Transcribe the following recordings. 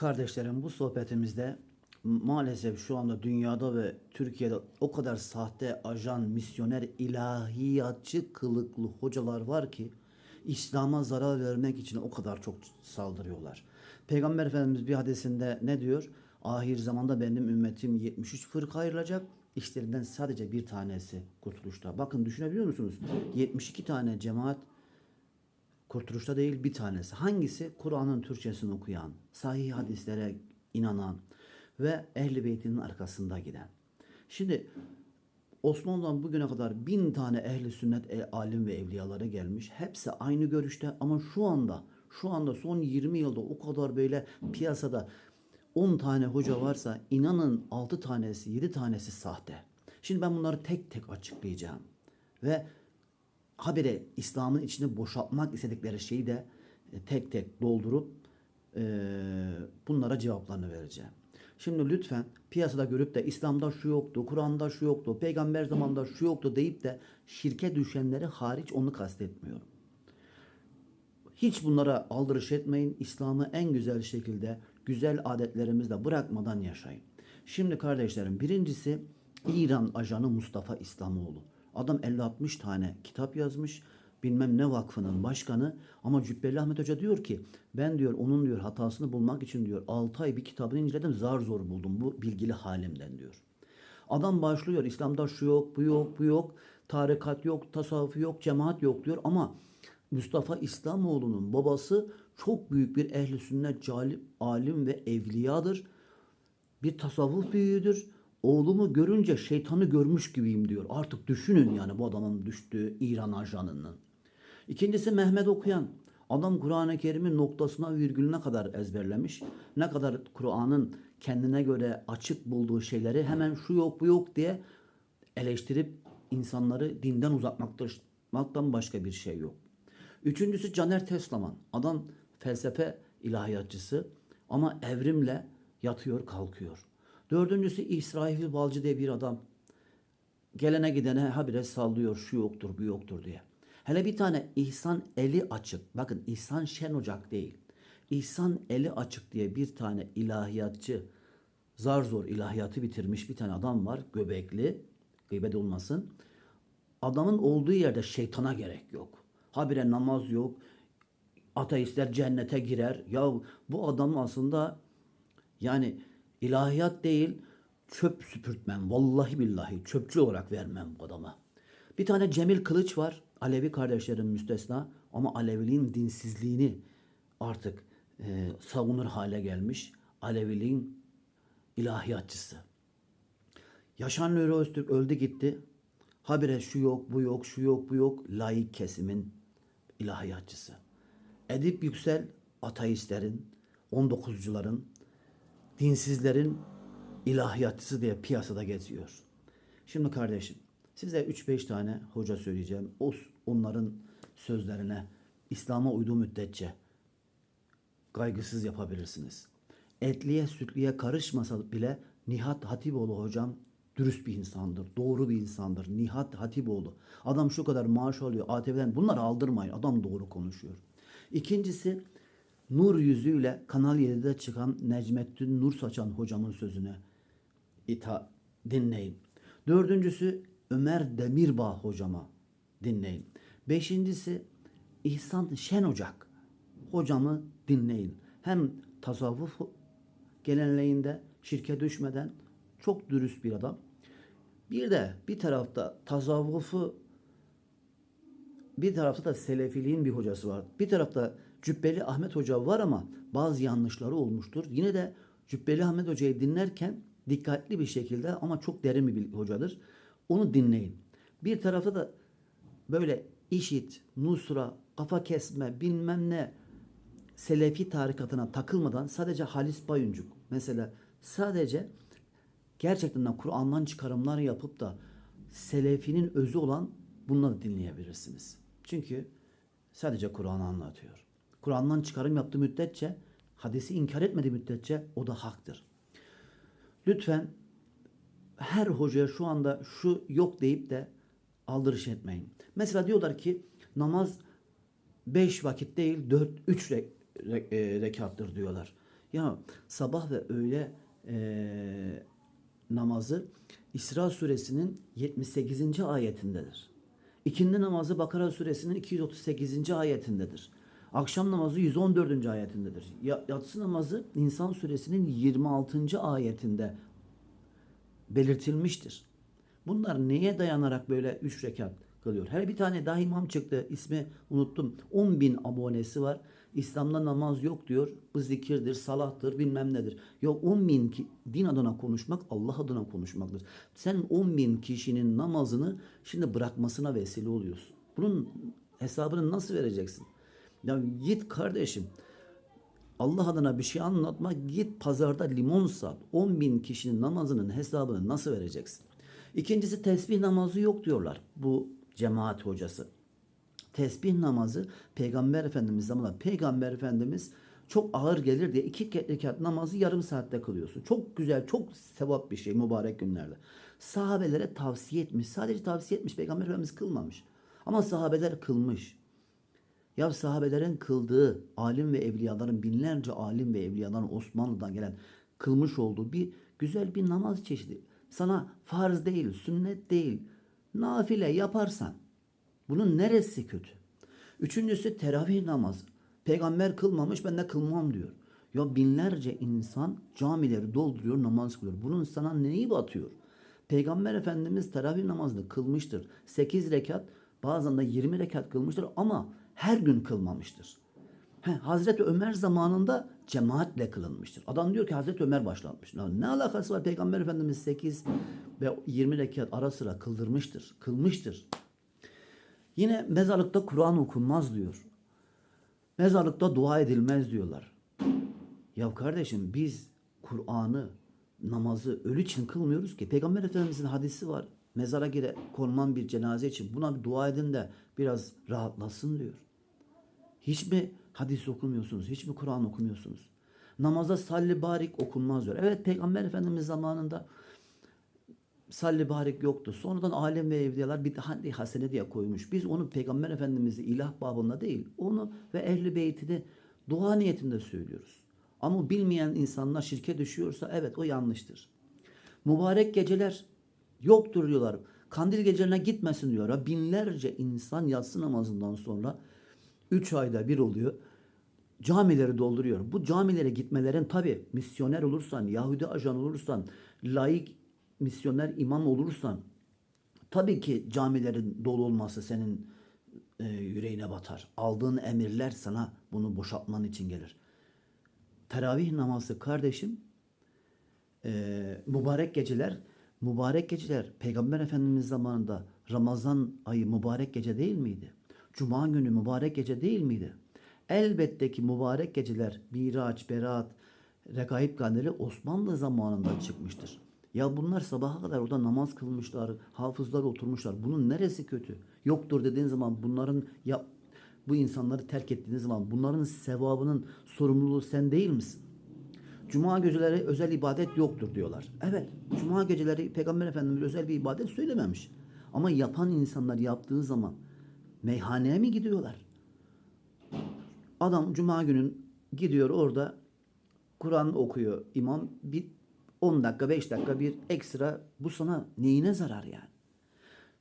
Kardeşlerim bu sohbetimizde maalesef şu anda dünyada ve Türkiye'de o kadar sahte ajan, misyoner, ilahiyatçı kılıklı hocalar var ki İslam'a zarar vermek için o kadar çok saldırıyorlar. Peygamber Efendimiz bir hadisinde ne diyor? Ahir zamanda benim ümmetim 73 fırka ayrılacak. İşlerinden sadece bir tanesi kurtuluşta. Bakın düşünebiliyor musunuz? 72 tane cemaat Kurtuluşta değil bir tanesi. Hangisi? Kur'an'ın Türkçesini okuyan, sahih hadislere inanan ve ehli beytinin arkasında giden. Şimdi Osmanlı'dan bugüne kadar bin tane ehli sünnet e, alim ve evliyaları gelmiş. Hepsi aynı görüşte ama şu anda şu anda son 20 yılda o kadar böyle piyasada 10 tane hoca varsa inanın 6 tanesi 7 tanesi sahte. Şimdi ben bunları tek tek açıklayacağım. Ve habire İslam'ın içine boşaltmak istedikleri şeyi de e, tek tek doldurup e, bunlara cevaplarını vereceğim. Şimdi lütfen piyasada görüp de İslam'da şu yoktu, Kur'an'da şu yoktu, peygamber zamanında şu yoktu deyip de şirke düşenleri hariç onu kastetmiyorum. Hiç bunlara aldırış etmeyin. İslam'ı en güzel şekilde güzel adetlerimizle bırakmadan yaşayın. Şimdi kardeşlerim birincisi İran ajanı Mustafa İslamoğlu. Adam 50-60 tane kitap yazmış. Bilmem ne vakfının başkanı ama Cübbeli Ahmet Hoca diyor ki ben diyor onun diyor hatasını bulmak için diyor 6 ay bir kitabını inceledim zar zor buldum bu bilgili halimden diyor. Adam başlıyor İslam'da şu yok bu yok bu yok tarikat yok tasavvuf yok cemaat yok diyor ama Mustafa İslamoğlu'nun babası çok büyük bir ehli sünnet calim, alim ve evliyadır. Bir tasavvuf büyüğüdür. Oğlumu görünce şeytanı görmüş gibiyim diyor. Artık düşünün yani bu adamın düştüğü İran ajanının. İkincisi Mehmet Okuyan. Adam Kur'an-ı Kerim'in noktasına virgülüne kadar ezberlemiş. Ne kadar Kur'an'ın kendine göre açık bulduğu şeyleri hemen şu yok bu yok diye eleştirip insanları dinden uzakmaktan başka bir şey yok. Üçüncüsü Caner Teslaman. Adam felsefe ilahiyatçısı ama evrimle yatıyor kalkıyor. Dördüncüsü İsrail Balcı diye bir adam. Gelene gidene habire sallıyor şu yoktur bu yoktur diye. Hele bir tane İhsan Eli Açık. Bakın İhsan Şen Ocak değil. İhsan Eli Açık diye bir tane ilahiyatçı zar zor ilahiyatı bitirmiş bir tane adam var. Göbekli. Gıybet olmasın. Adamın olduğu yerde şeytana gerek yok. Habire namaz yok. Ateistler cennete girer. Ya bu adam aslında yani ilahiyat değil çöp süpürtmem. Vallahi billahi çöpçü olarak vermem bu adama. Bir tane Cemil Kılıç var. Alevi kardeşlerim müstesna. Ama Aleviliğin dinsizliğini artık e, savunur hale gelmiş. Aleviliğin ilahiyatçısı. Yaşar Nuri Öztürk öldü gitti. Habire şu yok, bu yok, şu yok, bu yok. Laik kesimin ilahiyatçısı. Edip Yüksel ateistlerin, 19'cuların, dinsizlerin ilahiyatçısı diye piyasada geziyor. Şimdi kardeşim size 3-5 tane hoca söyleyeceğim. O, onların sözlerine İslam'a uyduğu müddetçe kaygısız yapabilirsiniz. Etliye sütliye karışmasa bile Nihat Hatipoğlu hocam dürüst bir insandır, doğru bir insandır. Nihat Hatipoğlu. Adam şu kadar maaş alıyor ATV'den. Bunları aldırmayın. Adam doğru konuşuyor. İkincisi Nur yüzüyle Kanal 7'de çıkan Necmettin Nur Saçan hocamın sözüne ita dinleyin. Dördüncüsü Ömer Demirbağ hocama dinleyin. Beşincisi İhsan Şen Ocak hocamı dinleyin. Hem tasavvuf geleneğinde şirke düşmeden çok dürüst bir adam. Bir de bir tarafta tasavvufu bir tarafta da selefiliğin bir hocası var. Bir tarafta Cübbeli Ahmet Hoca var ama bazı yanlışları olmuştur. Yine de Cübbeli Ahmet Hoca'yı dinlerken dikkatli bir şekilde ama çok derin bir hocadır. Onu dinleyin. Bir tarafta da böyle işit, nusra, kafa kesme, bilmem ne Selefi tarikatına takılmadan sadece Halis Bayuncuk mesela sadece gerçekten de Kur'an'dan çıkarımlar yapıp da Selefinin özü olan bunları dinleyebilirsiniz. Çünkü sadece Kur'an'ı anlatıyor. Kur'an'dan çıkarım yaptığı müddetçe, hadisi inkar etmediği müddetçe o da haktır. Lütfen her hocaya şu anda şu yok deyip de aldırış etmeyin. Mesela diyorlar ki namaz 5 vakit değil 4 3 re, re, e, rekattır diyorlar. Ya sabah ve öğle eee, namazı İsra suresinin 78. ayetindedir. İkindi namazı Bakara suresinin 238. ayetindedir. Akşam namazı 114. ayetindedir. Ya- Yatsı namazı İnsan suresinin 26. ayetinde belirtilmiştir. Bunlar neye dayanarak böyle üç rekat kılıyor? Her bir tane daha imam çıktı. ismi unuttum. 10 bin abonesi var. İslam'da namaz yok diyor. Bu zikirdir, salahtır, bilmem nedir. Yok 10 bin ki, din adına konuşmak Allah adına konuşmaktır. Sen 10 bin kişinin namazını şimdi bırakmasına vesile oluyorsun. Bunun hesabını nasıl vereceksin? Ya git kardeşim. Allah adına bir şey anlatma git pazarda limon sat. 10 bin kişinin namazının hesabını nasıl vereceksin? İkincisi tesbih namazı yok diyorlar bu cemaat hocası. Tesbih namazı Peygamber Efendimiz zamanında Peygamber Efendimiz çok ağır gelir diye iki rekat namazı yarım saatte kılıyorsun. Çok güzel, çok sevap bir şey mübarek günlerde. Sahabelere tavsiye etmiş. Sadece tavsiye etmiş. Peygamber Efendimiz kılmamış. Ama sahabeler kılmış. Ya sahabelerin kıldığı alim ve evliyaların binlerce alim ve evliyaların Osmanlı'dan gelen kılmış olduğu bir güzel bir namaz çeşidi. Sana farz değil, sünnet değil, nafile yaparsan bunun neresi kötü? Üçüncüsü teravih namazı. Peygamber kılmamış ben de kılmam diyor. Ya binlerce insan camileri dolduruyor namaz kılıyor. Bunun sana neyi batıyor? Peygamber Efendimiz teravih namazını kılmıştır. 8 rekat bazen de 20 rekat kılmıştır ama her gün kılmamıştır. He, Hazreti Ömer zamanında cemaatle kılınmıştır. Adam diyor ki Hazreti Ömer başlatmış. Ne alakası var? Peygamber Efendimiz 8 ve 20 rekat ara sıra kıldırmıştır. Kılmıştır. Yine mezarlıkta Kur'an okunmaz diyor. Mezarlıkta dua edilmez diyorlar. Ya kardeşim biz Kur'an'ı, namazı ölü için kılmıyoruz ki. Peygamber Efendimizin hadisi var. Mezara gire konulan bir cenaze için buna bir dua edin de biraz rahatlasın diyor. Hiç mi hadis okumuyorsunuz? Hiç mi Kur'an okumuyorsunuz? Namaza salli barik okunmaz diyor. Evet Peygamber Efendimiz zamanında salli barik yoktu. Sonradan alem ve evliyalar bir hadi hasene diye koymuş. Biz onu Peygamber Efendimiz'i ilah babında değil, onu ve ehli beytini dua niyetinde söylüyoruz. Ama bilmeyen insanlar şirke düşüyorsa evet o yanlıştır. Mübarek geceler yoktur diyorlar. Kandil gecelerine gitmesin diyor. Binlerce insan yatsı namazından sonra 3 ayda bir oluyor. Camileri dolduruyor. Bu camilere gitmelerin tabi misyoner olursan, Yahudi ajan olursan, laik misyoner imam olursan tabii ki camilerin dolu olması senin e, yüreğine batar. Aldığın emirler sana bunu boşaltman için gelir. Teravih namazı kardeşim e, mübarek geceler mübarek geceler Peygamber Efendimiz zamanında Ramazan ayı mübarek gece değil miydi? Cuma günü mübarek gece değil miydi? Elbette ki mübarek geceler Miraç, Berat, Regaib Kandili Osmanlı zamanında çıkmıştır. Ya bunlar sabaha kadar orada namaz kılmışlar, hafızlar oturmuşlar. Bunun neresi kötü? Yoktur dediğin zaman bunların ya bu insanları terk ettiğiniz zaman bunların sevabının sorumluluğu sen değil misin? Cuma geceleri özel ibadet yoktur diyorlar. Evet, cuma geceleri Peygamber Efendimiz özel bir ibadet söylememiş. Ama yapan insanlar yaptığı zaman meyhaneye mi gidiyorlar? Adam cuma günün gidiyor orada Kur'an okuyor imam bir 10 dakika 5 dakika bir ekstra bu sana neyine zarar yani?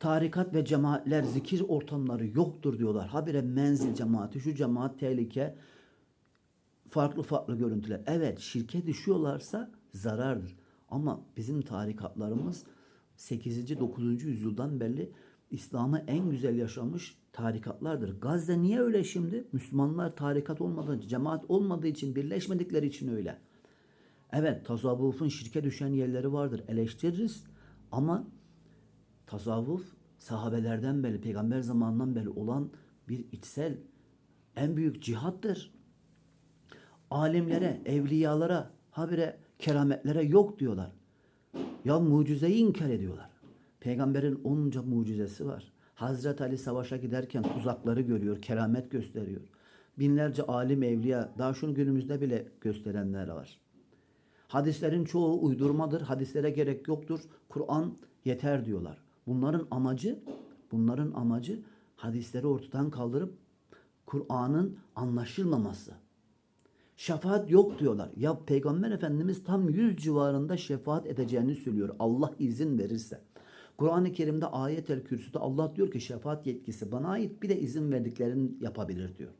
Tarikat ve cemaatler zikir ortamları yoktur diyorlar. Habire menzil cemaati şu cemaat tehlike farklı farklı görüntüler. Evet şirke düşüyorlarsa zarardır. Ama bizim tarikatlarımız 8. 9. yüzyıldan beri İslam'ı en güzel yaşamış tarikatlardır. Gazze niye öyle şimdi? Müslümanlar tarikat olmadığı, cemaat olmadığı için, birleşmedikleri için öyle. Evet tasavvufun şirke düşen yerleri vardır. Eleştiririz ama tasavvuf sahabelerden beri, peygamber zamanından beri olan bir içsel en büyük cihattır. Alimlere, evliyalara, habire kerametlere yok diyorlar. Ya mucizeyi inkar ediyorlar. Peygamberin onca mucizesi var. Hazreti Ali savaşa giderken tuzakları görüyor, keramet gösteriyor. Binlerce alim evliya daha şunu günümüzde bile gösterenler var. Hadislerin çoğu uydurmadır. Hadislere gerek yoktur. Kur'an yeter diyorlar. Bunların amacı bunların amacı hadisleri ortadan kaldırıp Kur'an'ın anlaşılmaması. Şefaat yok diyorlar. Ya Peygamber Efendimiz tam 100 civarında şefaat edeceğini söylüyor. Allah izin verirse. Kur'an-ı Kerim'de ayet-el kürsüde Allah diyor ki şefaat yetkisi bana ait bir de izin verdiklerini yapabilir diyor.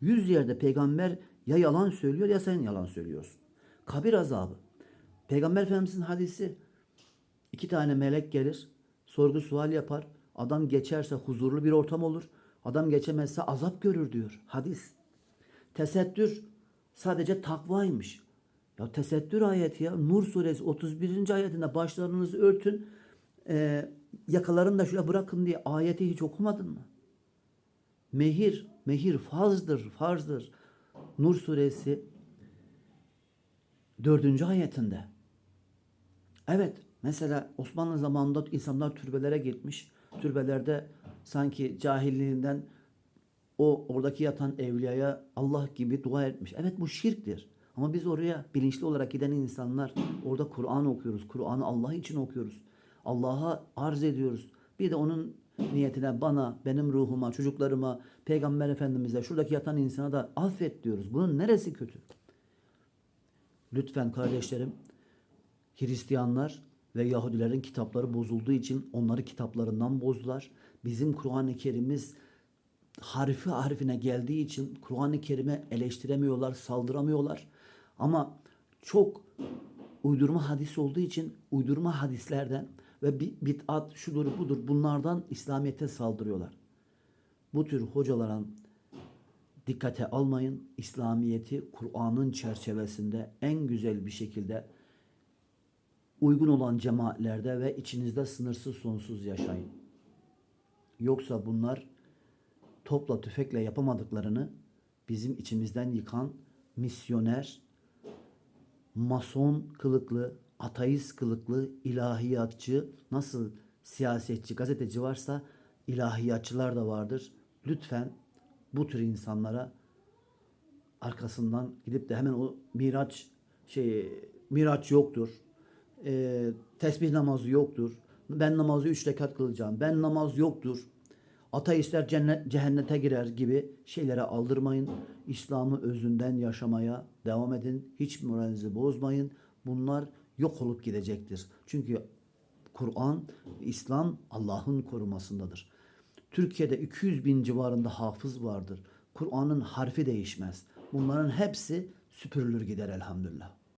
Yüz yerde peygamber ya yalan söylüyor ya sen yalan söylüyorsun. Kabir azabı. Peygamber Efendimizin hadisi iki tane melek gelir, sorgu sual yapar. Adam geçerse huzurlu bir ortam olur. Adam geçemezse azap görür diyor hadis. Tesettür sadece takvaymış. Ya tesettür ayeti ya Nur suresi 31. ayetinde başlarınızı örtün e, yakalarını da şöyle bırakın diye ayeti hiç okumadın mı? Mehir, mehir farzdır, farzdır. Nur suresi 4. ayetinde. Evet, mesela Osmanlı zamanında insanlar türbelere gitmiş. Türbelerde sanki cahilliğinden o oradaki yatan evliyaya Allah gibi dua etmiş. Evet bu şirktir. Ama biz oraya bilinçli olarak giden insanlar orada Kur'an okuyoruz. Kur'an'ı Allah için okuyoruz. Allah'a arz ediyoruz. Bir de onun niyetine bana, benim ruhuma, çocuklarıma, Peygamber Efendimiz'e, şuradaki yatan insana da affet diyoruz. Bunun neresi kötü? Lütfen kardeşlerim, Hristiyanlar ve Yahudilerin kitapları bozulduğu için onları kitaplarından bozdular. Bizim Kur'an-ı Kerim'imiz harfi harfine geldiği için Kur'an-ı Kerim'e eleştiremiyorlar, saldıramıyorlar. Ama çok uydurma hadis olduğu için uydurma hadislerden ve bi- bid'at şudur budur bunlardan İslamiyet'e saldırıyorlar. Bu tür hocaların dikkate almayın. İslamiyet'i Kur'an'ın çerçevesinde en güzel bir şekilde uygun olan cemaatlerde ve içinizde sınırsız sonsuz yaşayın. Yoksa bunlar topla tüfekle yapamadıklarını bizim içimizden yıkan misyoner, mason kılıklı, ateist kılıklı, ilahiyatçı, nasıl siyasetçi, gazeteci varsa ilahiyatçılar da vardır. Lütfen bu tür insanlara arkasından gidip de hemen o miraç şey miraç yoktur. Ee, tesbih namazı yoktur. Ben namazı üç rekat kılacağım. Ben namaz yoktur. Ateistler cennet, cehennete girer gibi şeylere aldırmayın. İslam'ı özünden yaşamaya devam edin. Hiç moralinizi bozmayın. Bunlar yok olup gidecektir. Çünkü Kur'an, İslam Allah'ın korumasındadır. Türkiye'de 200 bin civarında hafız vardır. Kur'an'ın harfi değişmez. Bunların hepsi süpürülür gider elhamdülillah.